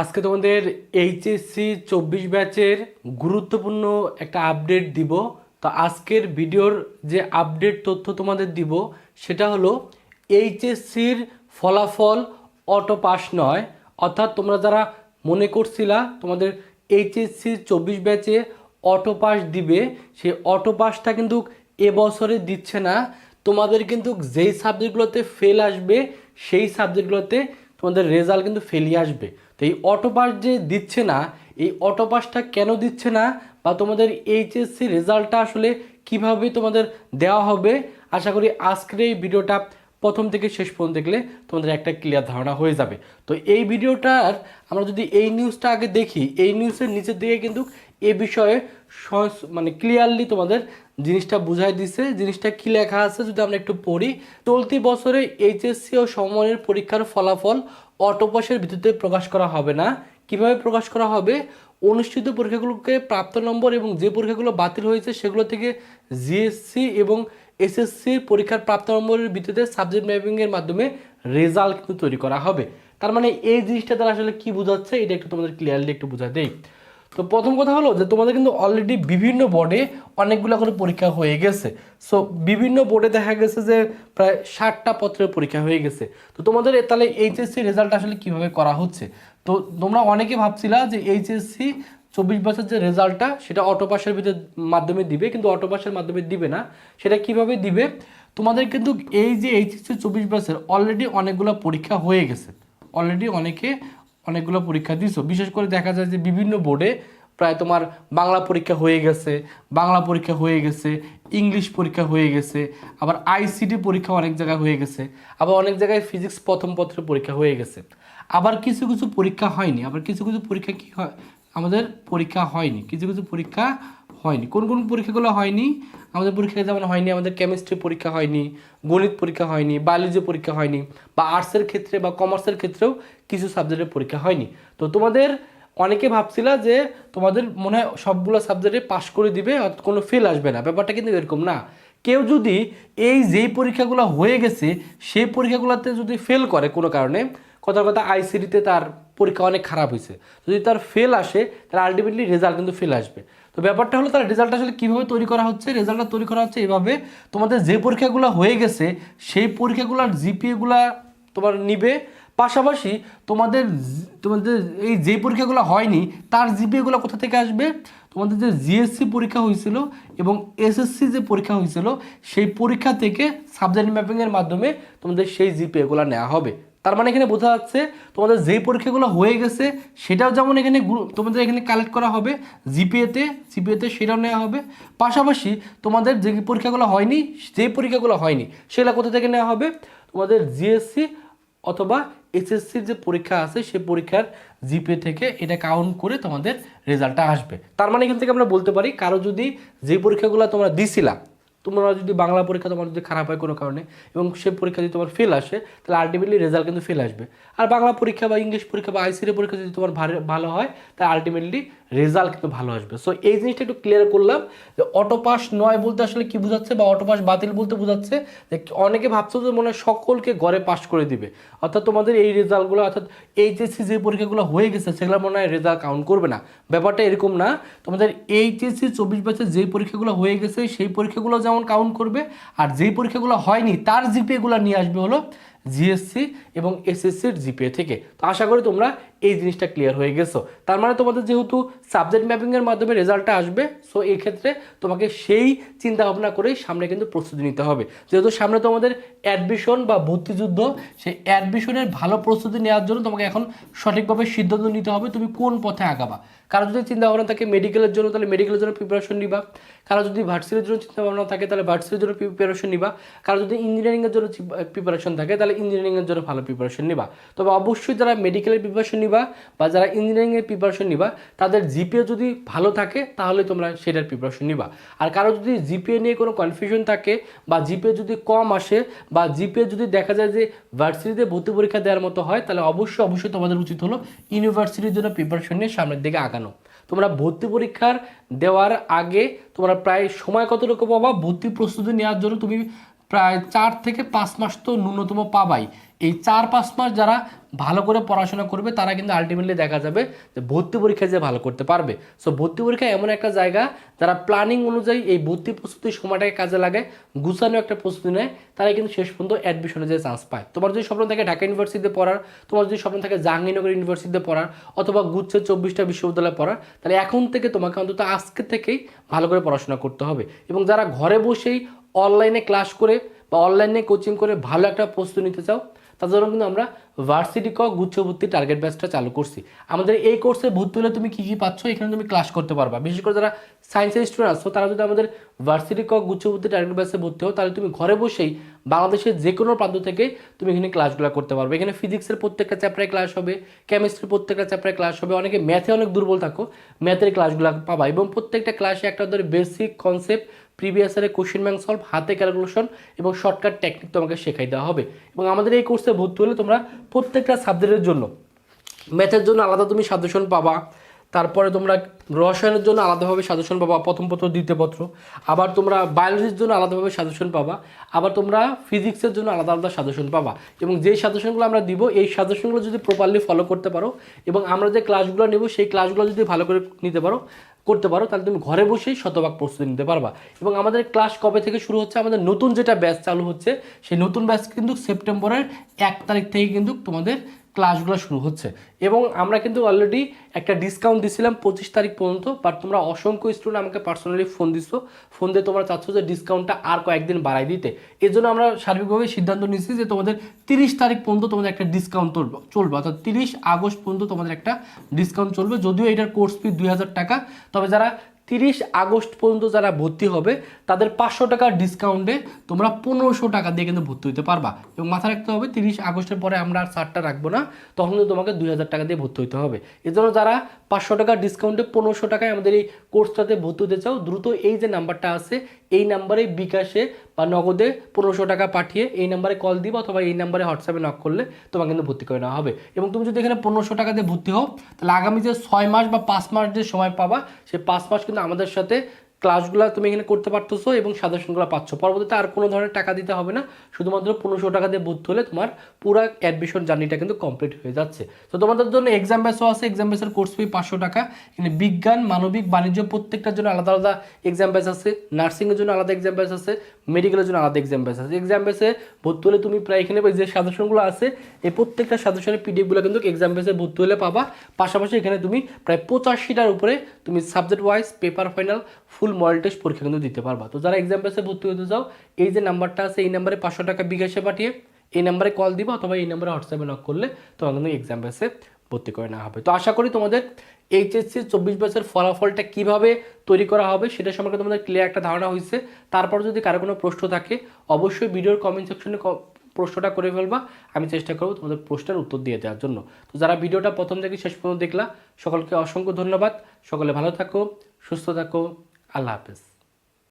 আজকে তোমাদের এইচএসসি চব্বিশ ব্যাচের গুরুত্বপূর্ণ একটা আপডেট দিব। তো আজকের ভিডিওর যে আপডেট তথ্য তোমাদের দিব, সেটা হলো এইচএসসির ফলাফল অটো পাস নয়। অর্থাৎ তোমরা যারা মনে করছিলা তোমাদের এইচএসসি চব্বিশ ব্যাচে অটো পাস দিবে সেই অটো পাসটা কিন্তু এবছরে দিচ্ছে না। তোমাদের কিন্তু যেই সাবজেক্টগুলোতে ফেল আসবে, সেই সাবজেক্টগুলোতে তোমাদের রেজাল্ট কিন্তু ফেলিয়ে আসবে। তো এই অটো পাস যে দিচ্ছে না, এই অটো পাসটা কেন দিচ্ছে না বা তোমাদের এইচএসসি রেজাল্টটা আসলে কীভাবে তোমাদের দেওয়া হবে, আশা করি আজকের এই ভিডিওটা প্রথম থেকে শেষ পর্যন্ত দেখলে তোমাদের একটা ক্লিয়ার ধারণা হয়ে যাবে। তো এই ভিডিওটার আমরা যদি এই নিউজটা আগে দেখি, এই নিউজের নিচের দিকে কিন্তু এ বিষয়ে মানে ক্লিয়ারলি তোমাদের জিনিসটা বুঝাই দিছে। জিনিসটা কী লেখা আছে যদি আমরা একটু পড়ি। চলতি বছরে এইচএসসি ও সমমানের পরীক্ষার ফলাফল অটোপাসের ভিত্তিতে প্রকাশ করা হবে না। কীভাবে প্রকাশ করা হবে? অনুষ্ঠিত পরীক্ষাগুলোকে প্রাপ্ত নম্বর এবং যে পরীক্ষাগুলো বাতিল হয়েছে সেগুলো থেকে জিএসসি এবং এসএসসির পরীক্ষার প্রাপ্ত নম্বরের ভিত্তিতে সাবজেক্ট ম্যাপিংয়ের মাধ্যমে রেজাল্ট কিন্তু তৈরি করা হবে। তার মানে এই জিনিসটা তারা আসলে কী বোঝাচ্ছে, এটা একটু তোমাদের ক্লিয়ারলি একটু বোঝা দেই। তো প্রথম কথা হলো যে তোমাদের কিন্তু অলরেডি বিভিন্ন বোর্ডে অনেকগুলো করে পরীক্ষা হয়ে গেছে। সো বিভিন্ন বোর্ডে দেখা গেছে যে প্রায় ষাটটা পত্রের পরীক্ষা হয়ে গেছে। তো তোমাদের তাহলে এইচএসসি রেজাল্ট আসলে কীভাবে করা হচ্ছে? তো তোমরা অনেকে ভাবছিলা যে এইচএসসি চব্বিশ বছর যে রেজাল্টটা সেটা অটোপাসের ভিতরে মাধ্যমে দিবে, কিন্তু অটোপাসের মাধ্যমে দিবে না। সেটা কীভাবে দিবে? তোমাদের কিন্তু এই যে এইচএসসি চব্বিশ বছর অলরেডি অনেকগুলো পরীক্ষা হয়ে গেছে। অলরেডি অনেকে অনেকগুলো পরীক্ষা দিছো। বিশেষ করে দেখা যায় যে বিভিন্ন বোর্ডে প্রায় তোমার বাংলা পরীক্ষা হয়ে গেছে, বাংলা পরীক্ষা হয়ে গেছে, ইংলিশ পরীক্ষা হয়ে গেছে, আবার আইসিডি পরীক্ষা অনেক জায়গায় হয়ে গেছে, আবার অনেক জায়গায় ফিজিক্স প্রথম পত্রের পরীক্ষা হয়ে গেছে। আবার কিছু কিছু পরীক্ষা হয়নি। আবার কিছু কিছু পরীক্ষা কি হয়? আমাদের পরীক্ষা হয়নি। কিছু কিছু পরীক্ষা হয়নি। কোন কোন পরীক্ষাগুলো হয়নি? আমাদের পরীক্ষা যেমন হয়নি, আমাদের কেমিস্ট্রি পরীক্ষা হয়নি, গণিত পরীক্ষা হয়নি বায়োলজি পরীক্ষা হয়নি, বা আর্টসের ক্ষেত্রে বা কমার্সের ক্ষেত্রেও কিছু সাবজেক্টের পরীক্ষা হয়নি। তো তোমাদের অনেকে ভাবছিলা যে তোমাদের মনে হয় সবগুলো সাবজেক্টে পাশ করে দিবে, অর্থাৎ কোনো ফেল আসবে না। ব্যাপারটা কিন্তু এরকম না। কেউ যদি এই যেই পরীক্ষাগুলো হয়ে গেছে, সেই পরীক্ষাগুলোতে যদি ফেল করে কোনো কারণে কথার কথা আইসিডিতে তার পরীক্ষা অনেক খারাপ হয়েছে। যদি তার ফেল আসে তাহলে আলটিমেটলি রেজাল্ট কিন্তু ফেল আসবে। তো ব্যাপারটা হলো তার রেজাল্ট আসলে কীভাবে তৈরি করা হচ্ছে? রেজাল্টটা তৈরি করা হচ্ছে এভাবে তোমাদের যে পরীক্ষাগুলো হয়ে গেছে, সেই পরীক্ষাগুলোর জিপিএগুলা তোমার নিবে। পাশাপাশি তোমাদের তোমাদের এই যে পরীক্ষাগুলো হয়নি, তার জিপিএগুলো কোথা থেকে আসবে? তোমাদের যে জিএসসি পরীক্ষা হয়েছিল এবং এসএসসি যে পরীক্ষা হয়েছিল, সেই পরীক্ষা থেকে সাবজেক্ট ম্যাপিংয়ের মাধ্যমে তোমাদের সেই জিপিএগুলো নেওয়া হবে। তার মানে এখানে বোঝা যাচ্ছে তোমাদের যেই পরীক্ষাগুলো হয়ে গেছে, সেটাও যেমন এখানে তোমাদের এখানে কালেক্ট করা হবে জিপিএতে জিপিএতে সেটাও নেওয়া হবে। পাশাপাশি তোমাদের যে পরীক্ষাগুলো হয়নি, যেই পরীক্ষাগুলো হয়নি, সেগুলো কোথা থেকে নেওয়া হবে? তোমাদের জিএসসি অথবা এসএসসির যে পরীক্ষা আছে, সে পরীক্ষার জিপে থেকে এটা কাউন্ট করে তোমাদের রেজাল্টটা আসবে। তার মানে এখান থেকে আমরা বলতে পারি, কারও যদি যে পরীক্ষাগুলো তোমরা দিছিলা তোমরা যদি বাংলা পরীক্ষা তোমার যদি খারাপ হয় কোনো কারণে এবং সে পরীক্ষা যদি তোমার ফেল আসে, তাহলে আলটিমেটলি রেজাল্ট কিন্তু ফেল আসবে। আর বাংলা পরীক্ষা বা ইংলিশ পরীক্ষা বা আইসিডি পরীক্ষা যদি তোমার ভালো হয়, তাহলে আলটিমেটলি রেজাল্ট কিন্তু ভালো আসবে। সো এই জিনিসটা একটু ক্লিয়ার করলাম যে অটো পাস নয় বলতে আসলে কি বোঝাচ্ছে বা অটো পাস বাতিল বলতে বোঝাচ্ছে যে অনেকে ভাবছ যে মনে সকলকে ঘরে পাস করে দিবে। অর্থাৎ তোমাদের এই রেজাল্টগুলো অর্থাৎ এইচএসসি যে পরীক্ষাগুলো হয়ে গেছে, সেগুলো মনে হয় রেজাল্ট কাউন্ট করবে না। ব্যাপারটা এরকম না, তোমাদের এইচএসসি চব্বিশ বছর যেই পরীক্ষাগুলো হয়ে গেছে, সেই পরীক্ষাগুলো যেমন কাউন্ট করবে, আর যেই পরীক্ষাগুলো হয়নি, তার জিপিএগুলো নিয়ে আসবে হলো জিএসসি এবং এসএসসির জিপিএ থেকে। তো আশা করি তোমরা এই জিনিসটা ক্লিয়ার হয়ে গেছো। তার মানে তোমাদের যেহেতু সাবজেক্ট ম্যাপিংয়ের মাধ্যমে রেজাল্টটা আসবে সো এই ক্ষেত্রে তোমাকে সেই চিন্তা ভাবনা করেই সামনে কিন্তু প্রস্তুতি নিতে হবে। যেহেতু সামনে তোমাদের অ্যাডমিশন বা ভর্তিযুদ্ধ, সেই অ্যাডমিশনের ভালো প্রস্তুতি নেওয়ার জন্য তোমাকে এখন সঠিকভাবে সিদ্ধান্ত নিতে হবে তুমি কোন পথে আগাবা। কারও যদি চিন্তা ভাবনা থাকে মেডিকেলের জন্য, তাহলে মেডিকেলের জন্য প্রিপারেশন নিবা। কারও যদি ভার্সিটির জন্য চিন্তা ভাবনা থাকে, তাহলে ভার্সিটির জন্য প্রিপারেশন নিবা। কারও যদি ইঞ্জিনিয়ারিংয়ের জন্য প্রিপারেশন থাকে, তাহলে ইঞ্জিনিয়ারিংয়ের জন্য ভালো প্রিপারেশন নিবা। তবে অবশ্যই যারা মেডিকেলের প্রিপারেশন নিবা বা যারা ইঞ্জিনিয়ারিংয়ের প্রিপারেশন নিবা, তাদের জিপিএ যদি ভালো থাকে, তাহলে তোমরা সেটার প্রিপারেশন নিবা। আর কারও যদি জিপিএ নিয়ে কোনো কনফিউশন থাকে বা জিপিএ যদি কম আসে বা জিপিএ যদি দেখা যায় যে ভার্সিটিতে ভর্তি পরীক্ষা দেওয়ার মতো হয়, তাহলে অবশ্যই অবশ্যই তোমাদের উচিত হলো ইউনিভার্সিটির জন্য প্রিপারেশন নিয়ে সামনের দিকে আগানো। তোমরা ভর্তি পরীক্ষার দেওয়ার আগে তোমরা প্রায় সময় কতটুকু পাবা? ভর্তি প্রস্তুতি নেওয়ার জন্য তুমি প্রায় চার থেকে পাঁচ মাস তো ন্যূনতম পাবাই। এই চার পাঁচ মাস যারা ভালো করে পড়াশোনা করবে, তারা কিন্তু আলটিমেটলি দেখা যাবে যে ভর্তি পরীক্ষায় যে ভালো করতে পারবে। সো ভর্তি পরীক্ষা এমন একটা জায়গা যারা প্ল্যানিং অনুযায়ী এই ভর্তি প্রস্তুতির সময়টাকে কাজে লাগে, গুছানো একটা প্রস্তুতি নেয়, তারা কিন্তু শেষ পর্যন্ত অ্যাডমিশনে যে চান্স পায়। তোমার যদি স্বপ্ন থাকে ঢাকা ইউনিভার্সিটিতে পড়ার, তোমার যদি স্বপ্ন থাকে জাহাঙ্গীরনগর ইউনিভার্সিটিতে পড়ার, অথবা গুচ্ছের চব্বিশটা বিশ্ববিদ্যালয়ে পড়ার, তাহলে এখন থেকে তোমাকে অন্তত আজকে থেকেই ভালো করে পড়াশোনা করতে হবে। এবং যারা ঘরে বসেই অনলাইনে ক্লাস করে বা অনলাইনে কোচিং করে ভালো একটা প্রস্তুতি নিতে চাও তার জন্য কিন্তু আমরা ভার্সিটি ক গুচ্ছ ভর্তি টার্গেট ব্যাচটা চালু করছি। আমাদের এই কোর্সে ভর্তি হলে তুমি কী কী পাচ্ছ, এখানে তুমি ক্লাস করতে পারবা। বিশেষ করে যারা সায়েন্সের স্টুডেন্ট আছো, তারা যদি আমাদের ভার্সিটি ক গুচ্ছ ভর্তি টার্গেট ব্যাচে ভর্তি হও, তাহলে তুমি ঘরে বসেই বাংলাদেশের যে কোনো প্রান্ত থেকে তুমি এখানে ক্লাসগুলো করতে পারবে। এখানে ফিজিক্সের প্রত্যেকটা চ্যাপ্টারে ক্লাস হবে কেমিস্ট্রির প্রত্যেকটা চ্যাপ্টারে ক্লাস হবে। অনেকে ম্যাথে অনেক দুর্বল থাকো ম্যাথের ক্লাসগুলো পাবা এবং প্রত্যেকটা ক্লাসে একটা ধরে বেসিক কনসেপ্ট প্রিভিয়াসের কোশ্চেন ব্যাংক সলভ হাতে ক্যালকুলেশন এবং শর্টকাট টেকনিক তোমাকে শেখাই দেওয়া হবে। এবং আমাদের এই কোর্সে ভর্তি হলে তোমরা প্রত্যেকটা সাবজেক্টের জন্য ম্যাথের জন্য আলাদা তুমি সাজেশন পাবা, তারপরে তোমরা রসায়নের জন্য আলাদাভাবে সাজেশন পাবা, প্রথম পত্র, দ্বিতীয় পত্র। আবার তোমরা বায়োলজির জন্য আলাদাভাবে সাজেশন পাবা, আবার তোমরা ফিজিক্সের জন্য আলাদা আলাদা সাজেশন পাবা। এবং যেই সাজেশনগুলো আমরা দিব, এই সাজেশনগুলো যদি প্রপারলি ফলো করতে পারো এবং আমরা যে ক্লাসগুলো নেব, সেই ক্লাসগুলো যদি ভালো করে নিতে পারো করতে পারো, তাহলে তুমি ঘরে বসেই শতভাগ প্রস্তুতি নিতে পারবা। এবং আমাদের ক্লাস কবে থেকে শুরু হচ্ছে? আমাদের নতুন যেটা ব্যাচ চালু হচ্ছে, সেই নতুন ব্যাচ কিন্তু সেপ্টেম্বরের এক তারিখ থেকে কিন্তু তোমাদের ক্লাসগুলো শুরু হচ্ছে। এবং আমরা কিন্তু অলরেডি একটা ডিসকাউন্ট দিছিলাম পঁচিশ তারিখ পর্যন্ত বাট তোমরা অসংখ্য স্টুডেন্ট আমাকে পার্সোনালি ফোন দিছো। ফোন দিয়ে তোমরা চাচ্ছ যে ডিসকাউন্টটা আর কয়েকদিন বাড়াই দিতে। এর জন্য আমরা সার্বিকভাবে সিদ্ধান্ত নিচ্ছি যে তোমাদের তিরিশ তারিখ পর্যন্ত তোমাদের একটা ডিসকাউন্ট চলবে চলবে। অর্থাৎ তিরিশ আগস্ট পর্যন্ত তোমাদের একটা ডিসকাউন্ট চলবে। যদিও এটার কোর্স ফি দুই হাজার টাকা, তবে যারা তিরিশ আগস্ট পর্যন্ত যারা ভর্তি হবে, তাদের পাঁচশো টাকার ডিসকাউন্টে তোমরা পনেরোশো টাকা দিয়ে কিন্তু ভর্তি হতে পারবা। এবং মাথা রাখতে হবে, তিরিশ আগস্টের পরে আমরা আর সারটা রাখব না, তখন কিন্তু তোমাকে দুই হাজার টাকা দিয়ে ভর্তি হতে হবে। এজন্য যারা পাঁচশো টাকা ডিসকাউন্টে পনেরোশো টাকায় আমাদের এই কোর্সটাতে ভর্তি হতে চাও, দ্রুত এই যে নাম্বারটা আছে, এই নাম্বারে বিকাশে বা নগদে পনেরোশো টাকা পাঠিয়ে এই নাম্বারে কল দিবা অথবা এই নাম্বারে হোয়াটসঅ্যাপে নক করলে তোমাকে কিন্তু ভর্তি করে নেওয়া হবে। এবং তুমি যদি এখানে পনেরোশো টাকাতে ভর্তি হও, তাহলে আগামী যে ছয় মাস বা পাঁচ মাস যে সময় পাবা সেই পাঁচ মাস কিন্তু আমাদের সাথে ক্লাসগুলো তুমি এখানে করতে পারতেছো এবং সাজেশনগুলো পাচ্ছ। পরবর্তীতে আর কোনো ধরনের টাকা দিতে হবে না, শুধুমাত্র পনেরোশো টাকা দিয়ে ভর্তি হলে তোমার পুরো অ্যাডমিশন জার্নিটা কিন্তু কমপ্লিট হয়ে যাচ্ছে। তো তোমাদের জন্য এক্সাম বেসও আছে এক্সাম বেসের কোর্স ফি পাঁচশো টাকা। এখানে বিজ্ঞান, মানবিক, বাণিজ্য প্রত্যেকটার জন্য আলাদা আলাদা এক্সাম বেস আছে। নার্সিংয়ের জন্য আলাদা এক্সাম বেস আছে মেডিকেলের জন্য আলাদা এক্সাম বেস আছে। এক্সাম বেসে ভর্তি হলে তুমি প্রায় এখানে যে সাজেশনগুলো আছে, এই প্রত্যেকটা সাজেশনের পিডিএফগুলো কিন্তু এক্সাম বেসে ভর্তি হলে পাবা। পাশাপাশি এখানে তুমি প্রায় পঁচাশিটার উপরে তুমি subject wise paper final full model test পরীক্ষা কিন্তু দিতে পারবা। তো যারা এক্সাম বেসে ভর্তি হতে চাও, এই যে নাম্বারটা আছে, এই নাম্বারে পাঁচশো টাকা বিকাশে পাঠিয়ে এই নাম্বারে কল দিবা অথবা এই নাম্বারে হোয়াটসঅ্যাপে নক করলে তোমার কিন্তু এক্সাম বেসে ভর্তি করে নেওয়া হবে। তো আশা করি তোমাদের এইচএসসি চব্বিশ বছর ফলাফলটা কীভাবে তৈরি করা হবে সেটা সম্পর্কে তোমাদের ক্লিয়ার একটা ধারণা হয়েছে। তারপর যদি কারও কোনো প্রশ্ন থাকে, অবশ্যই ভিডিওর কমেন্ট সেকশনে প্রশ্নটা করে ফেলবা। আমি চেষ্টা করব তোমাদের প্রশ্নের উত্তর দিয়ে দেওয়ার জন্য। তো যারা ভিডিওটা প্রথম থেকে শেষ পর্যন্ত দেখলা, সকলকে অসংখ্য ধন্যবাদ। সকলে ভালো থাকো, সুস্থ থাকো। a lápis.